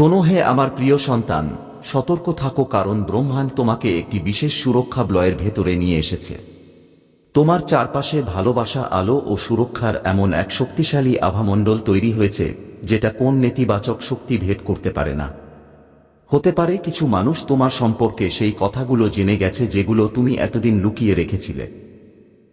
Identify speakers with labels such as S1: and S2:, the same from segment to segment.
S1: শোনো হে আমার প্রিয় সন্তান, সতর্ক থাকো কারণ ব্রহ্মাণ্ড তোমাকে একটি বিশেষ সুরক্ষা ব্লয়ের ভেতরে নিয়ে এসেছে। তোমার চারপাশে ভালোবাসা, আলো ও সুরক্ষার এমন এক শক্তিশালী আভামণ্ডল তৈরি হয়েছে, যেটা কোন নেতিবাচক শক্তি ভেদ করতে পারে না। হতে পারে কিছু মানুষ তোমার সম্পর্কে সেই কথাগুলো জেনে গেছে যেগুলো তুমি এতদিন লুকিয়ে রেখেছিলে।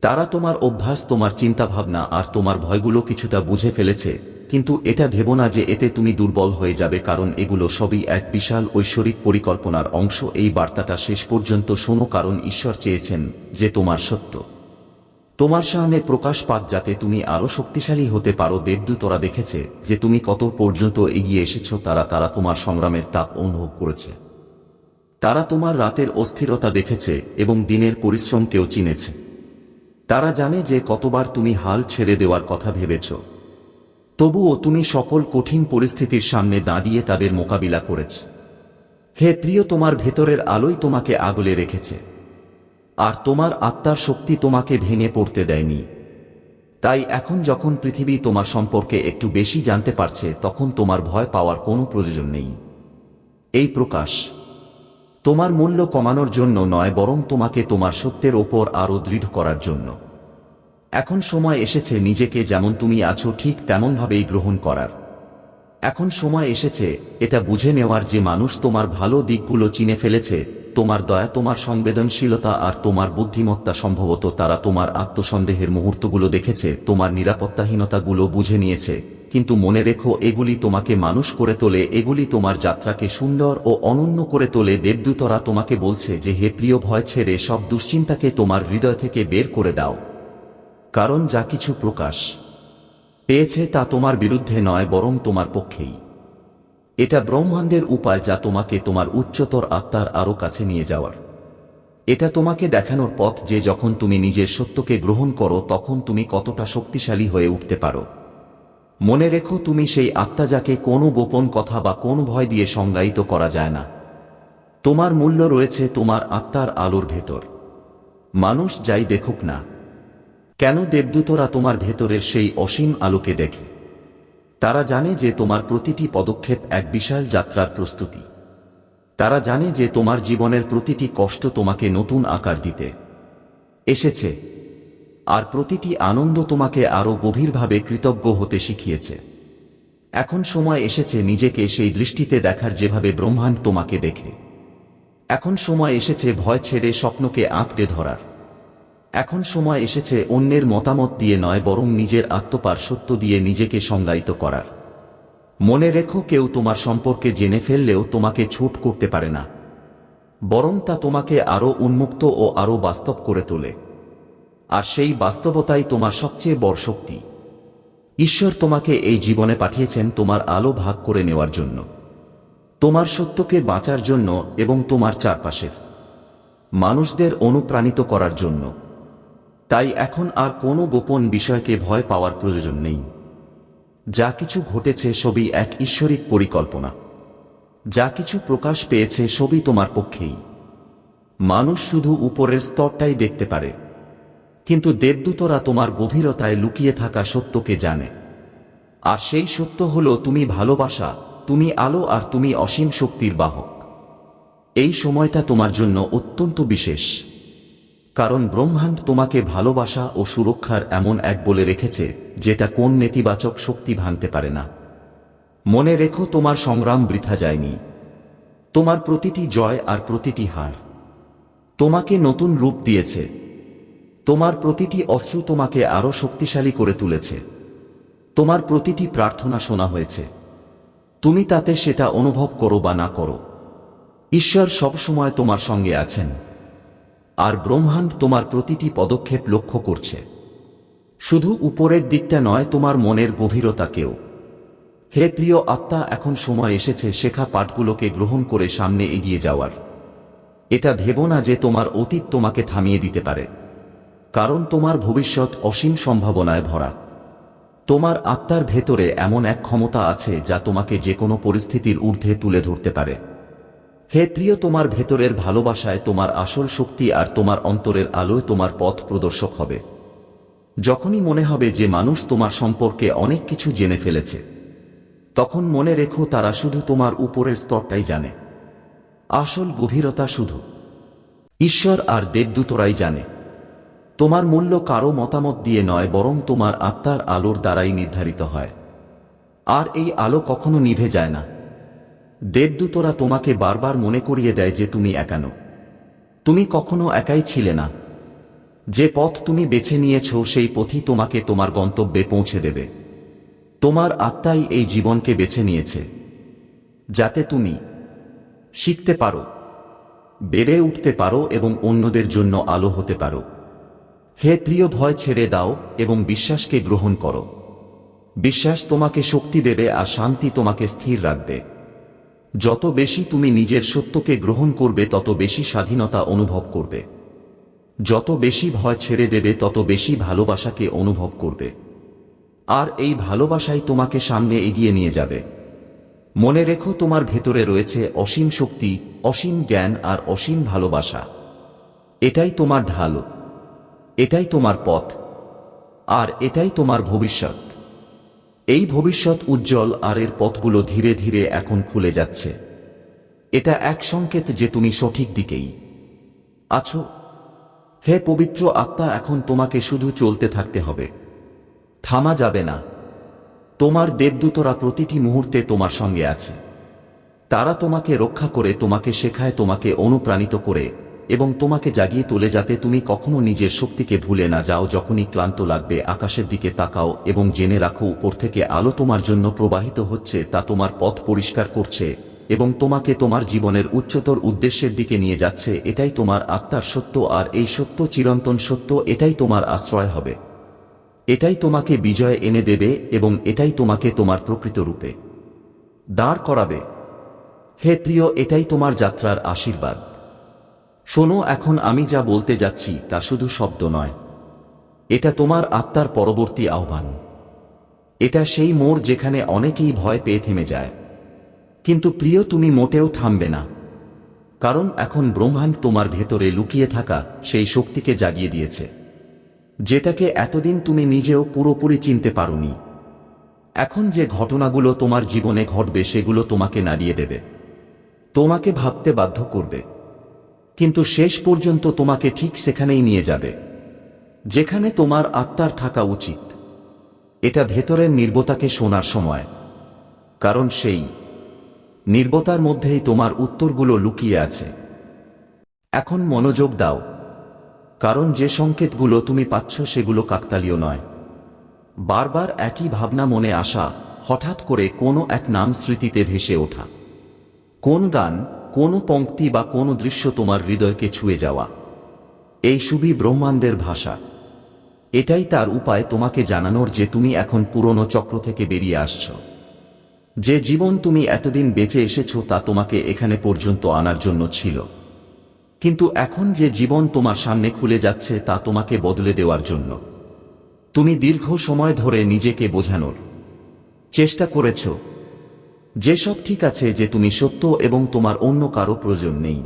S1: তারা তোমার অভ্যাস, তোমার চিন্তাভাবনা আর তোমার ভয়গুলো কিছুটা বুঝে ফেলেছে কিন্তু এটা ভেবো না যে এতে তুমি দুর্বল হয়ে যাবে কারণ এগুলো সবই এক বিশাল ঐশ্বরিক পরিকল্পনার অংশ। এই বার্তাটা শেষ পর্যন্ত শোনো কারণ ঈশ্বর চেয়েছেন যে তোমার সত্য। তোমার সামনে প্রকাশ পাক যাতে তুমি আরও শক্তিশালী হতে পারো। দেবদূতরা দেখেছে যে তুমি কত পর্যন্ত এগিয়ে এসেছ, তারা তারা তোমার সংগ্রামের তাপ অনুভব করেছে। তারা তোমার রাতের অস্থিরতা দেখেছে এবং দিনের পরিশ্রমকেও চিনেছে। তারা জানে যে কতবার তুমি হাল ছেড়ে দেওয়ার কথা ভেবেছ। তবুও তুমি সকল কঠিন পরিস্থিতির সামনে দাঁড়িয়ে তাদের মোকাবিলা করেছ। হে প্রিয়, তোমার ভেতরের আলোই তোমাকে আগলে রেখেছে। আর তোমার আত্মার শক্তি তোমাকে ভেঙে পড়তে দেয়নি। তাই এখন যখন পৃথিবী তোমার সম্পর্কে একটু বেশি জানতে পারছে, তখন তোমার ভয় পাওয়ার কোনো প্রয়োজন নেই। এই প্রকাশ। তোমার মূল্য কমানোর জন্য নয়, বরং তোমাকে তোমার সত্যের ওপর আরও দৃঢ় করার জন্য। এখন সময় এসেছে নিজেকে যেমন তুমি আছো ঠিক তেমনভাবেই গ্রহণ করার। এখন সময় এসেছে, এটা বুঝে নেওয়ার যে মানুষ তোমার ভালো দিকগুলো চিনে ফেলেছে, তোমার দয়া, তোমার সংবেদনশীলতা আর তোমার বুদ্ধিমত্তা সম্ভবত তারা তোমার আত্মসন্দেহের মুহূর্তগুলো দেখেছে, তোমার নিরাপত্তাহীনতাগুলো বুঝে নিয়েছে। কিন্তু মনে রেখো, এগুলি তোমাকে মানুষ করে তোলে, এগুলি তোমার যাত্রাকে সুন্দর ও অনন্য করে তোলে। দেবদূতরা তোমাকে বলছে যে, হে প্রিয় ভয় ছেড়ে সব দুশ্চিন্তাকে তোমার হৃদয় থেকে বের করে দাও। কারণ যা কিছু প্রকাশ পেয়েছে তা তোমার বিরুদ্ধে নয়, বরং তোমার পক্ষেই। এটা ব্রহ্মাণ্ডের উপায় যা তোমাকে তোমার উচ্চতর আত্মার আরও কাছে নিয়ে যাওয়ার। এটা তোমাকে দেখানোর পথ যে যখন তুমি নিজের সত্যকে গ্রহণ করো, তখন তুমি কতটা শক্তিশালী হয়ে উঠতে পারো। মনে রেখো, তুমি সেই আত্মা যাকে কোনো গোপন কথা বা কোন ভয় দিয়ে সংজ্ঞায়িত করা যায় না। তোমার মূল্য রয়েছে তোমার আত্মার আলোর ভেতর। মানুষ যাই দেখুক না কেন দেবদূতরা তোমার ভেতরের সেই অসীম আলোকে দেখে? তারা জানে যে তোমার প্রতিটি পদক্ষেপ এক বিশাল যাত্রার প্রস্তুতি। তারা জানে যে তোমার জীবনের প্রতিটি কষ্ট তোমাকে নতুন আকার দিতে এসেছে, আর প্রতিটি আনন্দ তোমাকে আরও গভীরভাবে কৃতজ্ঞ হতে শিখিয়েছে। এখন সময় এসেছে নিজেকে সেই দৃষ্টিতে দেখার যেভাবে ব্রহ্মাণ্ড তোমাকে দেখে। এখন সময় এসেছে ভয় ছেড়ে স্বপ্নকে আঁকড়ে ধরার। এখন সময় এসেছে অন্যের মতামত দিয়ে নয় বরং নিজের আত্মপার সত্য দিয়ে নিজেকে সংজ্ঞায়িত করার। মনে রেখো কেউ তোমার সম্পর্কে জেনে ফেললেও তোমাকে ছুট করতে পারে না। বরং তা তোমাকে আরও উন্মুক্ত ও আরও বাস্তব করে তোলে। আর সেই বাস্তবতাই তোমার সবচেয়ে বড় শক্তি। ঈশ্বর তোমাকে এই জীবনে পাঠিয়েছেন তোমার আলো ভাগ করে নেওয়ার জন্য। তোমার সত্যকে বাঁচার জন্য এবং তোমার চারপাশের মানুষদের অনুপ্রাণিত করার জন্য। তাই এখন আর কোনো গোপন বিষয়কে ভয় পাওয়ার প্রয়োজন নেই। যা কিছু ঘটেছে সবই এক ঈশ্বরিক পরিকল্পনা। যা কিছু প্রকাশ পেয়েছে সবই তোমার পক্ষেই। মানুষ শুধু উপরের স্তরটাই দেখতে পারে। কিন্তু দেবদূতরা তোমার গভীরতায় লুকিয়ে থাকা সত্যকে জানে। আর সেই সত্য হল তুমি ভালোবাসা, তুমি আলো আর তুমি অসীম শক্তির বাহক। এই সময়টা তোমার জন্য অত্যন্ত বিশেষ। কারণ ব্রহ্মাণ্ড তোমাকে ভালোবাসা ও সুরক্ষার এমন এক বলে রেখেছে, যেটা কোন নেতিবাচক শক্তি ভাঙতে পারে না। মনে রেখো তোমার সংগ্রাম বৃথা যায়নি। তোমার প্রতিটি জয় আর প্রতিটি হার তোমাকে নতুন রূপ দিয়েছে। তোমার প্রতিটি অশ্রু তোমাকে আরও শক্তিশালী করে তুলেছে। তোমার প্রতিটি প্রার্থনা শোনা হয়েছে। তুমি তাতে সেটা অনুভব করো বা না করো। ঈশ্বর সবসময় তোমার সঙ্গে আছেন। আর ব্রহ্মাণ্ড তোমার প্রতিটি পদক্ষেপ লক্ষ্য করছে। শুধু উপরের দিকটা নয়, তোমার মনের গভীরতাকেও হে প্রিয় আত্মা, এখন সময় এসেছে শেখা পাঠগুলোকে গ্রহণ করে সামনে এগিয়ে যাওয়ার। এটা ভেবো না যে তোমার অতীত তোমাকে থামিয়ে দিতে পারে। কারণ তোমার ভবিষ্যৎ অসীম সম্ভাবনায় ভরা। তোমার আত্মার ভেতরে এমন এক ক্ষমতা আছে যা তোমাকে যে কোনো পরিস্থিতির ঊর্ধ্বে তুলে ধরতে পারে। হে প্রিয় তোমার ভেতরের ভালোবাসায় তোমার আসল শক্তি আর তোমার অন্তরের আলোয় তোমার পথ প্রদর্শক হবে। যখনই মনে হবে যে মানুষ তোমার সম্পর্কে অনেক কিছু জেনে ফেলেছে, তখন মনে রেখো তারা শুধু তোমার উপরের স্তরটাই জানে। আসল গভীরতা শুধু। ঈশ্বর আর দেবদূতরাই জানে। তোমার মূল্য কারও মতামত দিয়ে নয়, বরং তোমার আত্মার আলোর দ্বারাই নির্ধারিত হয়। আর এই আলো কখনো নিভে যায় না। দেবদূতরা তোমাকে বারবার মনে করিয়ে দেয় যে তুমি একানো। তুমি কখনো একাই ছিলে না। যে পথ তুমি বেছে নিয়েছ, সেই পথই তোমাকে তোমার গন্তব্যে পৌঁছে দেবে। তোমার আত্মাই এই জীবনকে বেছে নিয়েছে। যাতে তুমি শিখতে পারো, বেড়ে উঠতে পারো এবং অন্যদের জন্য আলো হতে পারো। হে প্রিয় ভয় ছেড়ে দাও এবং বিশ্বাসকে গ্রহণ করো। বিশ্বাস তোমাকে শক্তি দেবে আর শান্তি তোমাকে স্থির রাখবে। যত বেশি তুমি নিজের সত্যকে গ্রহণ করবে, তত বেশি স্বাধীনতা অনুভব করবে। যত বেশি ভয় ছেড়ে দেবে, তত বেশি ভালোবাসাকে অনুভব করবে। আর এই ভালোবাসাই তোমাকে সামনে এগিয়ে নিয়ে যাবে। মনে রেখো, তোমার ভেতরে রয়েছে অসীম শক্তি, অসীম জ্ঞান আর অসীম ভালোবাসা। এটাই তোমার ঢাল। এটাই তোমার পথ। আর এটাই তোমার ভবিষ্যৎ। এই ভবিষ্যৎ উজ্জ্বল আর এর পথগুলো ধীরে ধীরে এখন খুলে যাচ্ছে। এটা এক সংকেত যে তুমি সঠিক দিকেই আছো। হে পবিত্র আত্মা, এখন তোমাকে শুধু চলতে থাকতে হবে। থামা যাবে না। তোমার দেবদূতরা প্রতিটি মুহূর্তে তোমার সঙ্গে আছে। তারা তোমাকে রক্ষা করে, তোমাকে শেখায়, তোমাকে অনুপ্রাণিত করে। এবং তোমাকে জাগিয়ে তোলে যাতে তুমি কখনো নিজের শক্তিকে ভুলে না যাও যখনই ক্লান্ত লাগবে, আকাশের দিকে তাকাও এবং জেনে রাখো উপর থেকে আলো তোমার জন্য প্রবাহিত হচ্ছে, তা তোমার পথ পরিষ্কার করছে এবং তোমাকে তোমার জীবনের উচ্চতর উদ্দেশ্যের দিকে নিয়ে যাচ্ছে, এটাই তোমার আত্মার সত্য আর এই সত্য চিরন্তন সত্য, এটাই তোমার আশ্রয় হবে। এটাই তোমাকে বিজয় এনে দেবে এবং এটাই তোমাকে তোমার প্রকৃত রূপে দাঁড় করাবে। হে প্রিয়, এটাই তোমার যাত্রার আশীর্বাদ। শোনো, এখন আমি যা বলতে যাচ্ছি তা শুধু শব্দ নয়। এটা তোমার আত্মার পরবর্তী আহ্বান। এটা সেই মোড় যেখানে অনেকেই ভয় পেয়ে থেমে যায়। কিন্তু প্রিয়, তুমি মোটেও থামবে না। কারণ এখন ব্রহ্মাণ্ড তোমার ভেতরে লুকিয়ে থাকা সেই শক্তিকে জাগিয়ে দিয়েছে। যেটাকে এতদিন তুমি নিজেও পুরোপুরি চিনতে পারোনি। এখন যে ঘটনাগুলো তোমার জীবনে ঘটবে, সেগুলো তোমাকে নাড়িয়ে দেবে। তোমাকে ভাবতে বাধ্য করবে। কিন্তু শেষ পর্যন্ত তোমাকে ঠিক সেখানেই নিয়ে যাবে। যেখানে তোমার আত্মার থাকা উচিত। এটা ভেতরের নির্বতাকে শোনার সময়। কারণ সেই নির্বতার মধ্যেই তোমার উত্তরগুলো লুকিয়ে আছে। এখন মনোযোগ দাও। কারণ যে সংকেতগুলো তুমি পাচ্ছ সেগুলো কাকতালীয় নয়। বারবার একই ভাবনা মনে আসা, হঠাৎ করে কোনো এক নাম স্মৃতিতে ভেসে ওঠা। কোন গান কোন পঙ্ক্তি বা কোন দৃশ্য তোমার হৃদয়কে ছুঁয়ে যাওয়া। এই সুবি ব্রহ্মাণ্ডের ভাষা। এটাই তার উপায় তোমাকে জানানোর যে তুমি এখন পুরনো চক্র থেকে বেরিয়ে আসছ। যে জীবন তুমি এতদিন বেঁচে এসেছ তা তোমাকে এখানে পর্যন্ত আনার জন্য ছিল। কিন্তু এখন যে জীবন তোমার সামনে খুলে যাচ্ছে তা তোমাকে বদলে দেওয়ার জন্য। তুমি দীর্ঘ সময় ধরে নিজেকে বোঝানোর চেষ্টা করেছ। যেসব ঠিক আছে যে তুমি সত্য এবং তোমার অন্য কারও প্রয়োজন নেই।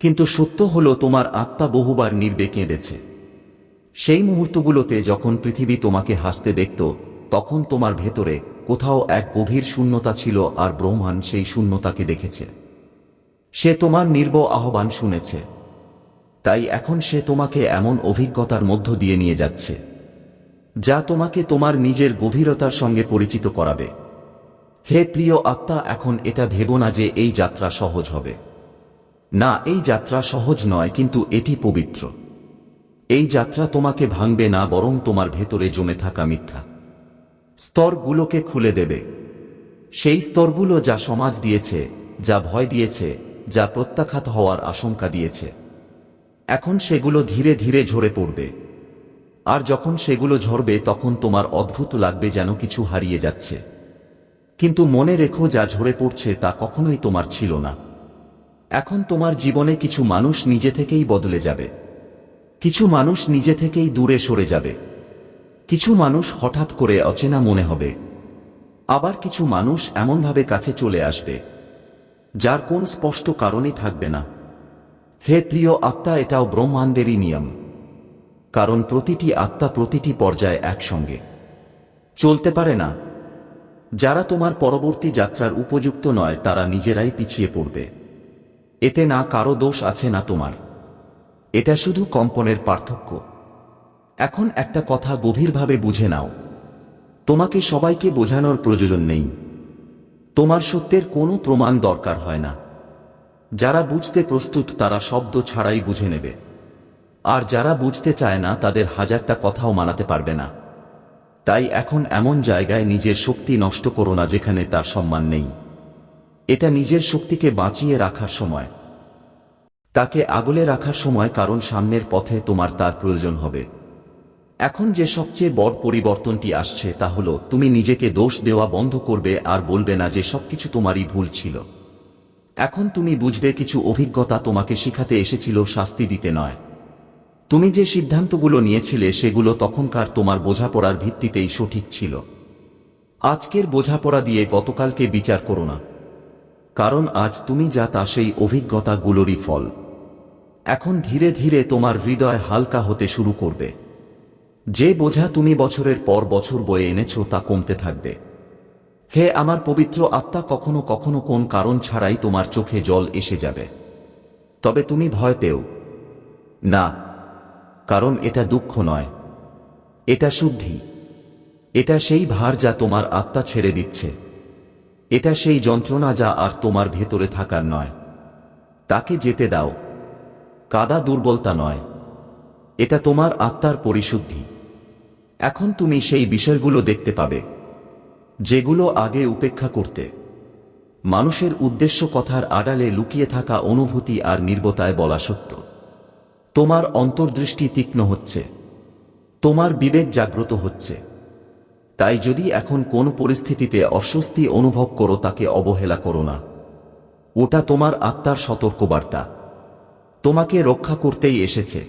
S1: কিন্তু সত্য হল তোমার আত্মা বহুবার নির্বে কেঁদেছে। সেই মুহূর্তগুলোতে যখন পৃথিবী তোমাকে হাসতে দেখত, তখন তোমার ভেতরে কোথাও এক গভীর শূন্যতা ছিল আর ব্রহ্মাণ্ড সেই শূন্যতাকে দেখেছে। সে তোমার নির্ব আহ্বান শুনেছে। তাই এখন সে তোমাকে এমন অভিজ্ঞতার মধ্য দিয়ে নিয়ে যাচ্ছে, যা তোমাকে তোমার নিজের গভীরতার সঙ্গে পরিচিত করাবে। হে প্রিয় আত্মা, এখন এটা ভেবো না যে এই যাত্রা সহজ হবে। না, এই যাত্রা সহজ নয়, কিন্তু এটি পবিত্র। এই যাত্রা তোমাকে ভাঙবে না, বরং তোমার ভেতরে জমে থাকা মিথ্যা। স্তরগুলোকে খুলে দেবে। সেই স্তরগুলো যা সমাজ দিয়েছে, যা ভয় দিয়েছে, যা প্রত্যাখ্যাত হওয়ার আশঙ্কা দিয়েছে, এখন সেগুলো ধীরে ধীরে ঝরে পড়বে। আর যখন সেগুলো ঝরবে, তখন তোমার অদ্ভুত লাগবে যেন কিছু হারিয়ে যাচ্ছে। কিন্তু মনে রেখো যা ঝরে পড়ছে তা কখনোই তোমার ছিল না। এখন তোমার জীবনে কিছু মানুষ নিজে থেকেই বদলে যাবে। কিছু মানুষ নিজে থেকেই দূরে সরে যাবে। কিছু মানুষ হঠাৎ করে অচেনা মনে হবে। আবার কিছু মানুষ এমনভাবে কাছে চলে আসবে, যার কোন স্পষ্ট কারণই থাকবে না। হে প্রিয় আত্মা, এটাও ব্রহ্মাণ্ডেরই নিয়ম। কারণ প্রতিটি আত্মা প্রতিটি পর্যায়ে একসঙ্গে। চলতে পারে না যারা তোমার পরবর্তী যাত্রার উপযুক্ত নয়, তারা নিজেরাই পিছিয়ে পড়বে। এতে না কারও দোষ আছে না তোমার। এটা শুধু কম্পনের পার্থক্য। এখন একটা কথা গভীরভাবে বুঝে নাও। তোমাকে সবাইকে বোঝানোর প্রয়োজন নেই। তোমার সত্যের কোনো প্রমাণ দরকার হয় না। যারা বুঝতে প্রস্তুত, তারা শব্দ ছাড়াই বুঝে নেবে। আর যারা বুঝতে চায় না, তাদের হাজারটা কথাও মানাতে পারবে না। তাই এখন এমন জায়গায় নিজের শক্তি নষ্ট করো না যেখানে তার সম্মান নেই। এটা নিজের শক্তিকে বাঁচিয়ে রাখার সময়। তাকে আগলে রাখার সময় কারণ সামনের পথে তোমার তার প্রয়োজন হবে। এখন যে সবচেয়ে বড় পরিবর্তনটি আসছে তা হলো, তুমি নিজেকে দোষ দেওয়া বন্ধ করবে আর বলবে না যে সবকিছু তোমারই ভুল ছিল। এখন তুমি বুঝবে কিছু অভিজ্ঞতা তোমাকে শিখাতে এসেছিল শাস্তি দিতে নয়। তুমি যে সিদ্ধান্তগুলো নিয়েছিলে সেগুলো তখনকার তোমার বোঝাপড়ার ভিত্তিতেই সঠিক ছিল। আজকের বোঝাপড়া দিয়ে গতকালকে বিচার করো না। কারণ আজ তুমি যা তা সেই অভিজ্ঞতাগুলোরই ফল। এখন ধীরে ধীরে তোমার হৃদয় হালকা হতে শুরু করবে। যে বোঝা তুমি বছরের পর বছর বয়ে এনেছ তা কমতে থাকবে। হে আমার পবিত্র আত্মা, কখনো কখনো কোন কারণ ছাড়াই তোমার চোখে জল এসে যাবে। তবে তুমি ভয় পেও। না কারণ এটা দুঃখ নয়। এটা শুদ্ধি। এটা সেই ভার যা তোমার আত্মা ছেড়ে দিচ্ছে। এটা সেই যন্ত্রণা যা আর তোমার ভেতরে থাকার নয়। তাকে যেতে দাও। কাদা দুর্বলতা নয়। এটা তোমার আত্মার পরিশুদ্ধি। এখন তুমি সেই বিষয়গুলো দেখতে পাবে। যেগুলো আগে উপেক্ষা করতে। মানুষের উদ্দেশ্য কথার আড়ালে লুকিয়ে থাকা অনুভূতি আর নির্বতায় বলা সত্য। তোমার অন্তর্দৃষ্টি তীক্ষ্ণ হচ্ছে। তোমার বিবেক জাগ্রত হচ্ছে। তাই যদি এখন কোন পরিস্থিতিতে অস্বস্তি অনুভব করো, তাকে অবহেলা করো না। ওটা তোমার আত্মার সতর্কবার্তা। তোমাকে রক্ষা করতেই এসেছে।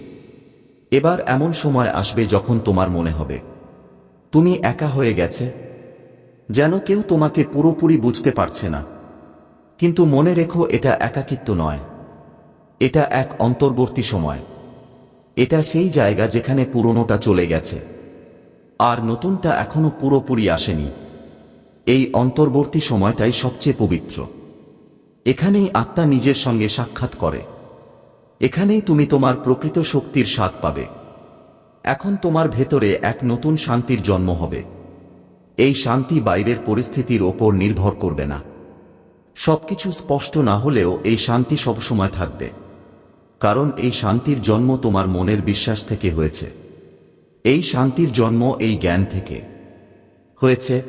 S1: এবার এমন সময় আসবে যখন তোমার মনে হবে, তুমি একা হয়ে গেছে। যেন কেউ তোমাকে পুরোপুরি বুঝতে পারছে না। কিন্তু মনে রেখো, এটা একাকিত্ব নয়। এটা এক অন্তর্বর্তী সময়। এটা সেই জায়গা যেখানে পুরনোটা চলে গেছে। আর নতুনটা এখনও পুরোপুরি আসেনি। এই অন্তর্বর্তী সময়টাই সবচেয়ে পবিত্র। এখানেই আত্মা নিজের সঙ্গে সাক্ষাৎ করে। এখানেই তুমি তোমার প্রকৃত শক্তির স্বাদ পাবে। এখন তোমার ভেতরে এক নতুন শান্তির জন্ম হবে। এই শান্তি বাইরের পরিস্থিতির ওপর নির্ভর করবে না। সবকিছু স্পষ্ট না হলেও এই শান্তি সবসময় থাকবে। কারণ এই শান্তির জন্ম তোমার মনের বিশ্বাস থেকে হয়েছে। এই শান্তির জন্ম এই জ্ঞান থেকে হয়েছে।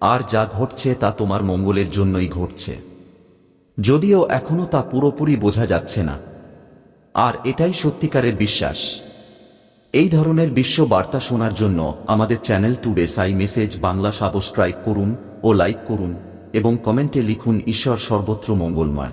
S1: আর যা ঘটছে তা তোমার মঙ্গলের জন্যই ঘটছে। যদিও এখনও তা পুরোপুরি বোঝা যাচ্ছে না। আর এটাই সত্যিকারের বিশ্বাস। এই ধরনের বিশ্ব বার্তা শোনার জন্য আমাদের চ্যানেল টুডে সাই মেসেজ বাংলা সাবস্ক্রাইব করুন ও লাইক করুন এবং কমেন্টে লিখুন ঈশ্বর সর্বত্র মঙ্গলময়।